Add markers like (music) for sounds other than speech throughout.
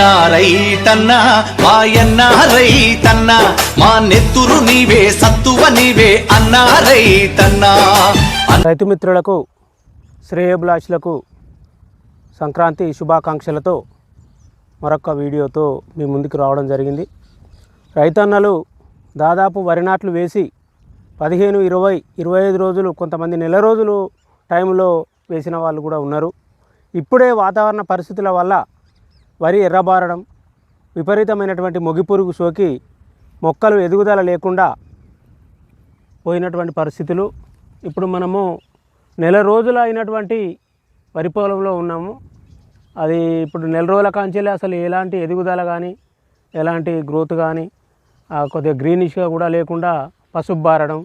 అన్నా రైతన్నా మాయన్న రైతన్నా మా నెత్తురు నీవే సత్తువ నీవే అన్న రైతన్నా. రైతు మిత్రులకు శ్రేయభిలాషులకు సంక్రాంతి శుభాకాంక్షలతో మరొక వీడియోతో మీ ముందుకు రావడం జరిగింది. రైతన్నలు దాదాపు వరి నాట్లు వేసి పదిహేను ఇరవై ఇరవై ఐదు రోజులు కొంతమంది నెల రోజులు టైంలో వేసిన వాళ్ళు కూడా ఉన్నారు. ఇప్పుడే వాతావరణ పరిస్థితుల వల్ల వరి ఎర్రబారడం విపరీతమైనటువంటి మొగిపురుగు సోకి మొక్కలు ఎదుగుదల లేకుండా పోయినటువంటి పరిస్థితులు. ఇప్పుడు మనము నెల రోజులు అయినటువంటి వరి పొలంలో ఉన్నాము. అది ఇప్పుడు నెల రోజుల కాంచెలే అసలు ఎలాంటి ఎదుగుదల కానీ ఎలాంటి గ్రోత్ కానీ కొద్దిగా గ్రీనిష్గా కూడా లేకుండా పసుపు బారడం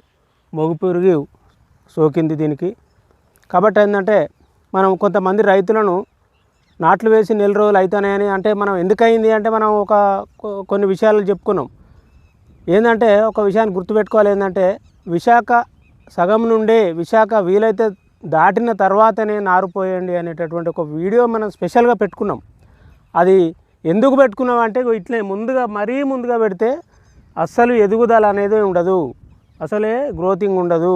మొగుపురుగు సోకింది దీనికి. కాబట్టి ఏంటంటే మనం కొంతమంది రైతులను నాట్లు వేసి నెల రోజులు అవుతున్నాయని అంటే మనం ఎందుకయింది అంటే మనం ఒక కొన్ని విషయాలు చెప్పుకున్నాం. ఏంటంటే ఒక విషయాన్ని గుర్తుపెట్టుకోవాలి ఏంటంటే విశాఖ సగం నుండే విశాఖ వీలైతే దాటిన తర్వాతనే నారుపోయండి అనేటటువంటి ఒక వీడియో మనం స్పెషల్గా పెట్టుకున్నాం. అది ఎందుకు పెట్టుకున్నాం అంటే ఇట్లే ముందుగా మరీ ముందుగా పెడితే అస్సలు ఎదుగుదల అనేది ఉండదు. అసలే గ్రోతింగ్ ఉండదు.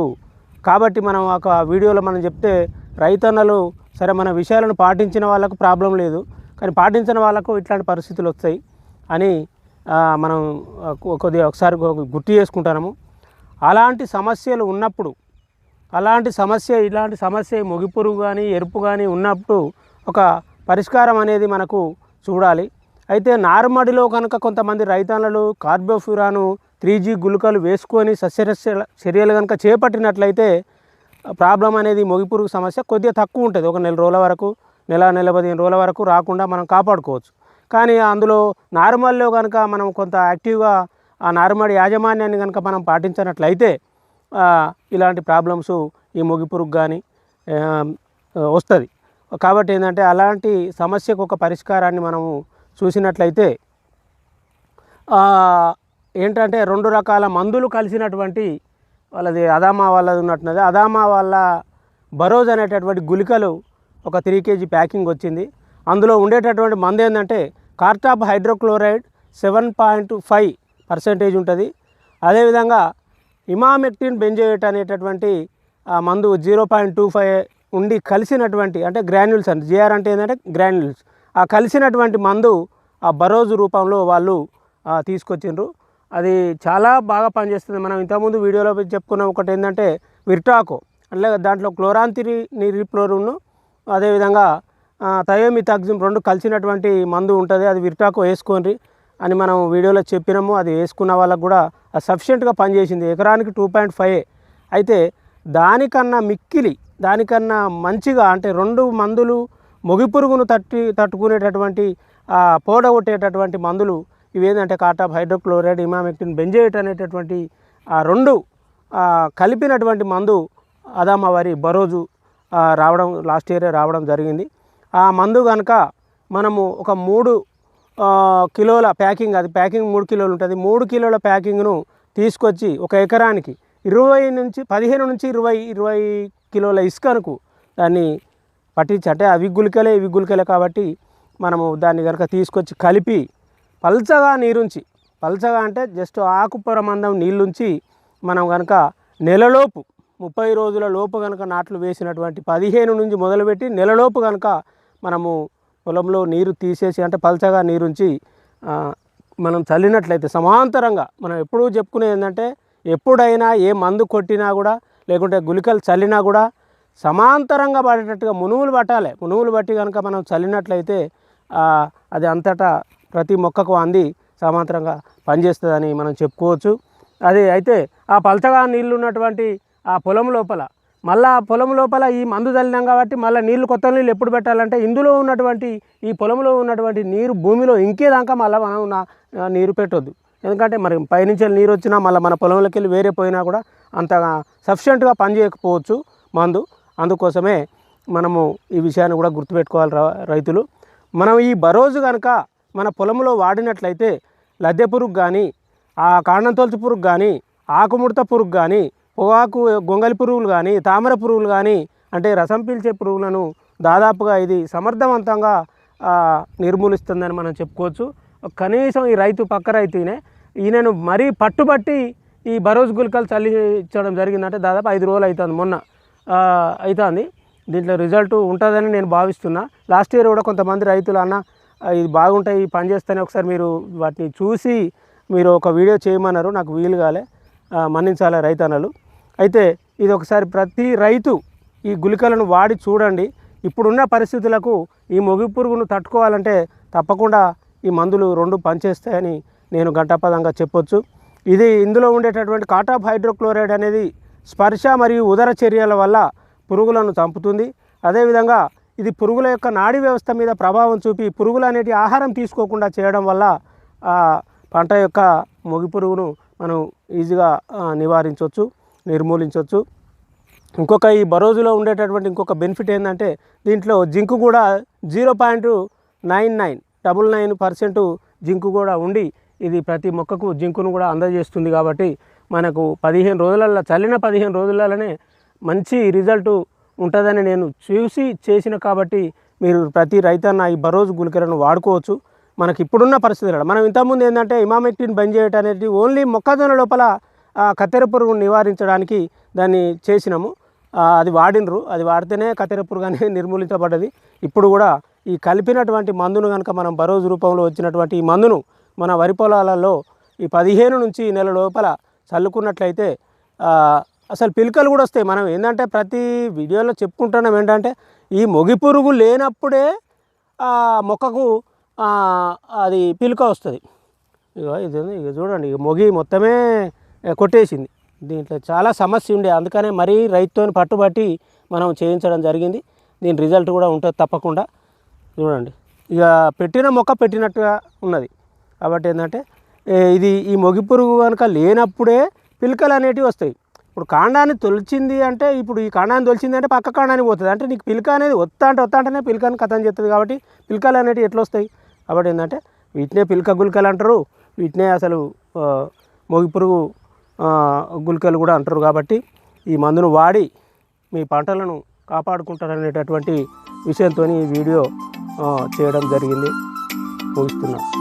కాబట్టి మనం ఒక వీడియోలో మనం చెప్తే రైతన్నలు సరే మన విషయాలను పాటించిన వాళ్ళకు ప్రాబ్లం లేదు కానీ పాటించిన వాళ్ళకు ఇట్లాంటి పరిస్థితులు వస్తాయి అని మనం కొద్దిగా ఒకసారి గుర్తు చేసుకుంటాము. అలాంటి సమస్యలు ఉన్నప్పుడు అలాంటి సమస్య ఇలాంటి సమస్య మొగిపురుగు కానీ ఎరుపు కానీ ఉన్నప్పుడు ఒక పరిష్కారం అనేది మనకు చూడాలి. అయితే నారుమడిలో కనుక కొంతమంది రైతన్నలు కార్బోఫ్యూరాను త్రీ జీ గుళికలు వేసుకొని సస్యరస్య చర్యలు కనుక చేపట్టినట్లయితే ప్రాబ్లం అనేది మొగిపురుగు సమస్య కొద్దిగా తక్కువ ఉంటుంది. ఒక నెల రోజుల వరకు నెల నెల పదిహేను రోజుల వరకు రాకుండా మనం కాపాడుకోవచ్చు. కానీ అందులో నార్మల్లో కనుక మనం కొంత యాక్టివ్గా ఆ నారుమడి యాజమాన్యాన్ని కనుక మనం పాటించినట్లయితే ఇలాంటి ప్రాబ్లమ్స్ ఈ మొగిపురుగు కానీ వస్తుంది. కాబట్టి ఏంటంటే అలాంటి సమస్యకు ఒక పరిష్కారాన్ని మనము చూసినట్లయితే ఏంటంటే రెండు రకాల మందులు కలిసినటువంటి వాళ్ళది అదామా వాళ్ళది ఉన్నట్టున్నది. అదామా వాళ్ళ బరోజ్ అనేటటువంటి గుళికలు ఒక త్రీ కేజీ ప్యాకింగ్ వచ్చింది. అందులో ఉండేటటువంటి మందు ఏంటంటే cartap hydrochloride seven point five percentage ఉంటుంది. అదేవిధంగా ఇమామెక్టిన్ బెంజోయేట్ అనేటటువంటి ఆ మందు జీరో పాయింట్ టూ ఫైవ్ ఉండి కలిసినటువంటి అంటే గ్రాన్యుల్స్ అంటే జిఆర్ అంటే ఏంటంటే గ్రాన్యుల్స్. ఆ కలిసినటువంటి మందు ఆ బరోజు రూపంలో వాళ్ళు తీసుకొచ్చిండ్రు. అది చాలా బాగా పనిచేస్తుంది. మనం ఇంతకుముందు వీడియోలో చెప్పుకున్న ఒకటి ఏంటంటే విర్టాకో. అట్లే దాంట్లో క్లోరాంతిరి నిరిప్లోరును అదేవిధంగా థయోమితాక్సిమ్ రెండు కలిసినటువంటి మందు ఉంటుంది. అది విర్టాకో వేసుకోండి అని మనం వీడియోలో చెప్పినాము. అది వేసుకున్న వాళ్ళకు కూడా అది సఫిషియెంట్గా పనిచేసింది. ఎకరానికి టూ పాయింట్ ఫైవ్ అయితే దానికన్నా మిక్కిలి దానికన్నా మంచిగా అంటే రెండు మందులు మొగి పురుగును తట్టి తట్టుకునేటటువంటి పోడగొట్టేటటువంటి మందులు ఇవేంటంటే కాటాప్ హైడ్రోక్లోరైడ్ ఇమామెక్టిన్ బెంజేట్ అనేటటువంటి ఆ రెండు కలిపినటువంటి మందు అదామవారి బరోజు రావడం లాస్ట్ ఇయర్ రావడం జరిగింది. ఆ మందు కనుక మనము ఒక మూడు కిలోల ప్యాకింగ్ అది ప్యాకింగ్ మూడు కిలోలు ఉంటుంది. మూడు కిలోల ప్యాకింగ్ను తీసుకొచ్చి ఒక ఎకరానికి ఇరవై నుంచి పదిహేను నుంచి ఇరవై ఇరవై కిలోల ఇసుకనుకు దాన్ని పట్టించి అంటే అవి గులికలే ఇవి గులికలే కాబట్టి మనము దాన్ని కనుక తీసుకొచ్చి కలిపి పల్చగా నీరుంచి పల్చగా అంటే జస్ట్ ఆకుపొర మందం నీళ్ళుంచి మనం కనుక నెలలోపు ముప్పై రోజుల లోపు కనుక నాట్లు వేసినటువంటి పదిహేను నుంచి మొదలుపెట్టి నెలలోపు కనుక మనము పొలంలో నీరు తీసేసి అంటే పల్చగా నీరుంచి మనం చల్లినట్లయితే సమాంతరంగా మనం ఎప్పుడూ చెప్పుకునేది ఏంటంటే ఎప్పుడైనా ఏ మందు కొట్టినా కూడా లేకుంటే గుళికలు చల్లినా కూడా సమాంతరంగా పడేటట్టుగా మునువులు పట్టాలి. మునువులు బట్టి కనుక మనం చల్లినట్లయితే అది అంతటా ప్రతి మొక్కకు అంది సమాంతరంగా పనిచేస్తుందని మనం చెప్పుకోవచ్చు. అది అయితే ఆ పలచగా నీళ్ళు ఉన్నటువంటి ఆ పొలం లోపల మళ్ళీ ఆ పొలం లోపల ఈ మందు చల్లినాం కాబట్టి మళ్ళీ నీళ్ళు కొత్త నీళ్ళు ఎప్పుడు పెట్టాలంటే ఇందులో ఉన్నటువంటి ఈ పొలంలో ఉన్నటువంటి నీరు భూమిలో ఇంకేదాకా మళ్ళీ మనం నీరు పెట్టొద్దు. ఎందుకంటే మరి పైనుంచి నీరు వచ్చినా మళ్ళీ మన పొలంలోకి వెళ్ళి వేరే పోయినా కూడా అంతగా సఫిషియెంట్గా పనిచేయకపోవచ్చు మందు. అందుకోసమే మనము ఈ విషయాన్ని కూడా గుర్తుపెట్టుకోవాలి ర- రైతులు. మనం ఈ బరోజు కనుక మన పొలంలో వాడినట్లయితే లద్దె పురుగు కానీ ఆ కాండం తొలచు పురుగు కానీ ఆకుముడత పురుగు కానీ పొగాకు గొంగలి పురుగులు కానీ తామర పురుగులు కానీ అంటే రసం పీల్చే పురుగులను దాదాపుగా ఇది సమర్థవంతంగా నిర్మూలిస్తుందని మనం చెప్పుకోవచ్చు. కనీసం ఈ రైతు పక్క రైతునే ఈయనను మరీ పట్టుబట్టి ఈ బరోజ్ గుల్కలు చల్లించడం జరిగిందంటే దాదాపు ఐదు రోజులు అవుతుంది మొన్న అవుతుంది దీంట్లో రిజల్ట్ ఉంటుందని నేను భావిస్తున్నా. లాస్ట్ ఇయర్ కూడా కొంతమంది రైతులు అన్న ఇది బాగుంటాయి పని చేస్తేనే ఒకసారి మీరు వాటిని చూసి మీరు ఒక వీడియో చేయమన్నారు నాకు వీలు కాలే. మన్నించాలి రైతన్నలు. అయితే ఇది ఒకసారి ప్రతి రైతు ఈ గుళికలను వాడి చూడండి. ఇప్పుడున్న పరిస్థితులకు ఈ మొగి పురుగును తట్టుకోవాలంటే తప్పకుండా ఈ మందులు రెండు పనిచేస్తాయని నేను గంటాపదంగా చెప్పొచ్చు. ఇది ఇందులో ఉండేటటువంటి కాటాఫ్ హైడ్రోక్లోరైడ్ అనేది స్పర్శ మరియు ఉదర చర్యల వల్ల పురుగులను చంపుతుంది. అదేవిధంగా ఇది పురుగుల యొక్క నాడీ వ్యవస్థ మీద ప్రభావం చూపి పురుగులు అనేటి ఆహారం తీసుకోకుండా చేయడం వల్ల ఆ పంట యొక్క మొగి పురుగును మనం ఈజీగా నివారించవచ్చు నిర్మూలించవచ్చు ఇంకొక ఈ బరోజులో ఉండేటటువంటి ఇంకొక బెనిఫిట్ ఏంటంటే దీంట్లో జింకు కూడా zero point nine nine double nine percent zinc కూడా ఉండి ఇది ప్రతి మొక్కకు జింకును కూడా అందజేస్తుంది కాబట్టి మనకు పదిహేను రోజులలో చల్లిన పదిహేను రోజులలోనే మంచి రిజల్ట్ ఉంటుందని నేను చూసి చేసిన కాబట్టి మీరు ప్రతి రైతన్న ఈ బరోజు గుళికలను వాడుకోవచ్చు. మనకి ఇప్పుడున్న పరిస్థితులలో మనం ఇంతకుముందు ఏంటంటే ఇమామెక్టిన్ బంద్ చేయటం అనేది ఓన్లీ మొక్కజొన్న లోపల కత్తెర పురుగును నివారించడానికి దాన్ని చేసినాము. అది వాడినరు. అది వాడితేనే కత్తెర పురుగు అనేది (laughs) నిర్మూలించబడ్డది. ఇప్పుడు కూడా ఈ కలిపినటువంటి మందును కనుక మనం బరోజు రూపంలో వచ్చినటువంటి ఈ మందును మన వరి పొలాలలో ఈ పదిహేను నుంచి ఈ నెల లోపల చల్లుకున్నట్లయితే అసలు పిలకలు కూడా వస్తాయి. మనం ఏంటంటే ప్రతి వీడియోలో చెప్పుకుంటున్నాం ఏంటంటే ఈ మొగి పురుగు లేనప్పుడే మొక్కకు అది పిలుక వస్తుంది. ఇక ఇది ఇక చూడండి ఇక మొగి మొత్తమే కొట్టేసింది. దీంట్లో చాలా సమస్య ఉండే. అందుకనే మరీ రైతుతో పట్టుబట్టి మనం చేయించడం జరిగింది. దీని రిజల్ట్ కూడా ఉంటుంది తప్పకుండా. చూడండి ఇక పెట్టిన మొక్క పెట్టినట్టుగా ఉన్నది. కాబట్టి ఏంటంటే ఇది ఈ మొగి పురుగు కనుక లేనప్పుడే పిలకలు అనేటివి వస్తాయి. ఇప్పుడు కాండాన్ని తొలిచింది అంటే ఇప్పుడు ఈ కాండాన్ని తొలిచింది అంటే పక్క కాండానికి పోతుంది. అంటే నీకు పిలక అనేది వత్తా అంటే వస్తా అంటేనే పిలకని కథం చేస్తుంది కాబట్టి పిలకలు అనేవి ఎట్లా వస్తాయి? కాబట్టి ఏంటంటే వీటినే పిలక గుల్కలు అంటారు. వీటినే అసలు మొగిపురుగు గుల్కలు పురుగు గుళికలు కూడా అంటారు కాబట్టి ఈ మందును వాడి మీ పంటలను కాపాడుకుంటారనేటటువంటి విషయంతో ఈ వీడియో చేయడం జరిగింది. ముగిస్తున్నాను.